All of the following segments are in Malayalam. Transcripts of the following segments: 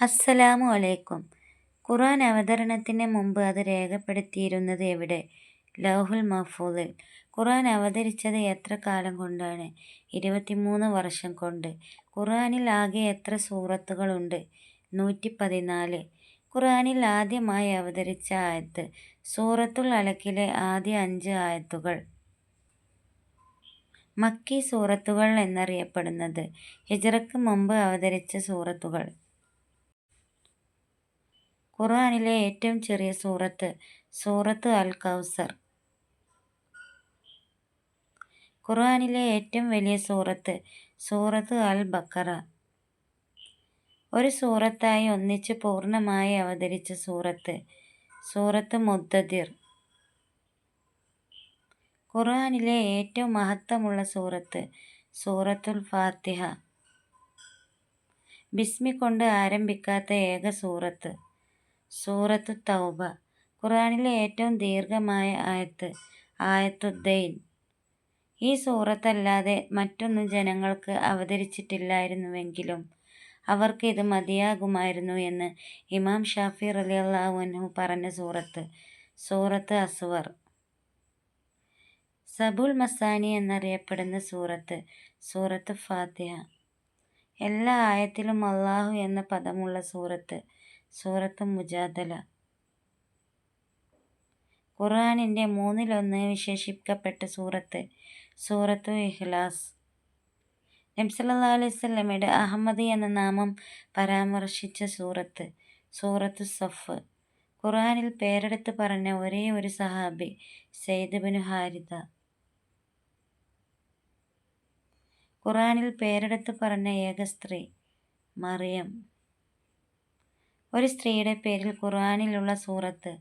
അസ്സലാമു അലൈക്കും. ഖുർആൻ അവതരണത്തിന് മുമ്പ് അത് രേഖപ്പെടുത്തിയിരുന്നത് എവിടെ? ലൗഹുൽ മഹ്ഫൂദിൽ. ഖുർആൻ അവതരിച്ചത് എത്ര കാലം കൊണ്ടാണ്? ഇരുപത്തിമൂന്ന് വർഷം കൊണ്ട്. ഖുർആനിൽ ആകെ എത്ര സൂറത്തുകളുണ്ട്? നൂറ്റി പതിനാല് ഖുർആനിൽ ആദ്യമായി അവതരിച്ച ആയത്ത് സൂറത്തുൽ അലക്കിലെ ആദ്യ അഞ്ച് ആയത്തുകൾ. മക്കി സൂറത്തുകൾ എന്നറിയപ്പെടുന്നത് ഹിജ്റക്ക് മുമ്പ് അവതരിച്ച സൂറത്തുകൾ. ഖുർആനിലെ ഏറ്റവും ചെറിയ സൂറത്ത് സൂറത്ത് അൽ കൗസർ ഖുർആാനിലെ ഏറ്റവും വലിയ സൂറത്ത് സൂറത്ത് അൽ ബക്കറ ഒരു സൂറത്തായി ഒന്നിച്ച് പൂർണമായി അവതരിച്ച സൂറത്ത് സൂറത്ത് മുദ്ദദിർ ഖുർആാനിലെ ഏറ്റവും മഹത്വമുള്ള സൂറത്ത് സൂറത്തുൽ ഫാത്തിഹ. ബിസ്മി കൊണ്ട് ആരംഭിക്കാത്ത ഏക സൂറത്ത്. സൂറത്ത് തൗബ. ഖുർആനിലെ ഏറ്റവും ദീർഘമായ ആയത്ത് ആയത്തുദ്ദൈൻ. ഈ സൂറത്തല്ലാതെ മറ്റൊന്നും ജനങ്ങൾക്ക് അവതരിച്ചിട്ടില്ലായിരുന്നുവെങ്കിലും അവർക്ക് ഇത് മതിയാകുമായിരുന്നു എന്ന് ഇമാം ഷാഫി റലിയല്ലാഹുഅൻഹു പറഞ്ഞ സൂറത്ത് സൂറത്ത് അസുവർ. സബുൽ മസാനി എന്നറിയപ്പെടുന്ന സൂറത്ത് സൂറത്ത് ഫാത്തിഹ. എല്ലാ ആയത്തിലും അള്ളാഹു എന്ന പദമുള്ള സൂറത്ത് സൂറത്ത് മുജാദല. ഖുർആാനിന്റെ മൂന്നിലൊന്ന് വിശേഷിപ്പിക്കപ്പെട്ട സൂറത്ത് സൂറത്തു ഇഹ്ലാസ് നബ്സല്ലാ അലൈഹി സ്വലമയുടെ അഹമ്മദ് എന്ന നാമം പരാമർശിച്ച സൂറത്ത് സൂറത്തു സഫ്. ഖുർആനിൽ പേരെടുത്ത് പറഞ്ഞ ഒരേ ഒരു സഹാബി സെയ്ദ് ബിൻ ഹാരിത. ഖുറാനിൽ പേരെടുത്ത് പറഞ്ഞ ഏക സ്ത്രീ മറിയം. ഒരു സ്ത്രീയുടെ പേരിൽ ഖുർആാനിലുള്ള സൂറത്ത്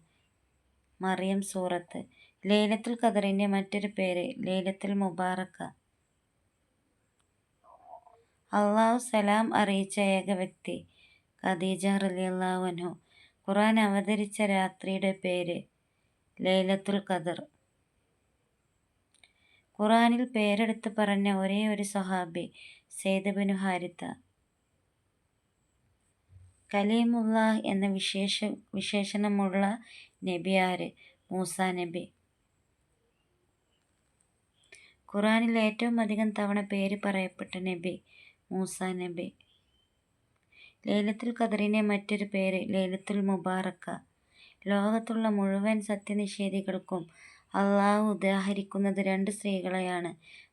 മറിയം സൂറത്ത് ലൈലത്തുൽ ഖദറിന്റെ മറ്റൊരു പേര് ലൈലത്തുൽ മുബാറക്ക. അള്ളാഹു സലാം അറിയിച്ച ഏക വ്യക്തി ഖദീജ റലിയല്ലാവനു ഖുർആൻ അവതരിച്ച രാത്രിയുടെ പേര് ലൈലത്തുൽ ഖദർ. ഖുറാനിൽ പേരെടുത്ത് പറഞ്ഞ ഒരേ ഒരു സഹാബി സെയ്ദ് ബിനു ഹാരിത്ത. കലീമുല്ലാഹ് എന്ന വിശേഷ വിശേഷണമുള്ള നബി ആര് മൂസ നബി. ഖുറാനിൽ ഏറ്റവും അധികം തവണ പേര് പറയപ്പെട്ട നബി മൂസ നബി. ലൈലത്തുൽ ഖദറിനെ മറ്റൊരു പേര് ലൈലത്തുൽ മുബാറക്ക. ലോകത്തുള്ള മുഴുവൻ സത്യനിഷേധികൾക്കും അള്ളാഹു ഉദാഹരിക്കുന്നത് രണ്ട് സ്ത്രീകളെയാണ്.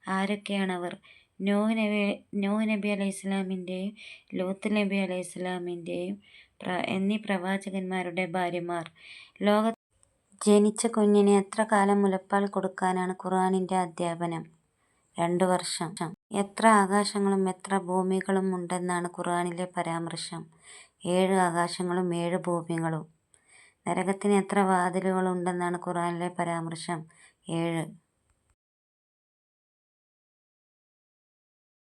ആരൊക്കെയാണവർ? നോഹ് നബി നോഹ് നബി അലൈഹി സ്വലാമിന്റെയും ലൂത്ത് നബി അലൈഹി സ്വലാമിന്റെയും പ്ര എന്നീ പ്രവാചകന്മാരുടെ ഭാര്യമാർ. ലോക ജനിച്ച കുഞ്ഞിനെ എത്ര കാലം മുലപ്പാൽ കൊടുക്കാനാണ് ഖുർആാനിന്റെ അധ്യാപനം? രണ്ട് വർഷം. എത്ര ആകാശങ്ങളും എത്ര ഭൂമികളും ഉണ്ടെന്നാണ് ഖുർആനിലെ പരാമർശം. ഏഴ് ആകാശങ്ങളും ഏഴ് ഭൂമികളും. നരകത്തിന് എത്ര വാതിലുകളുണ്ടെന്നാണ് ഖുർആനിലെ പരാമർശം. ഏഴ്.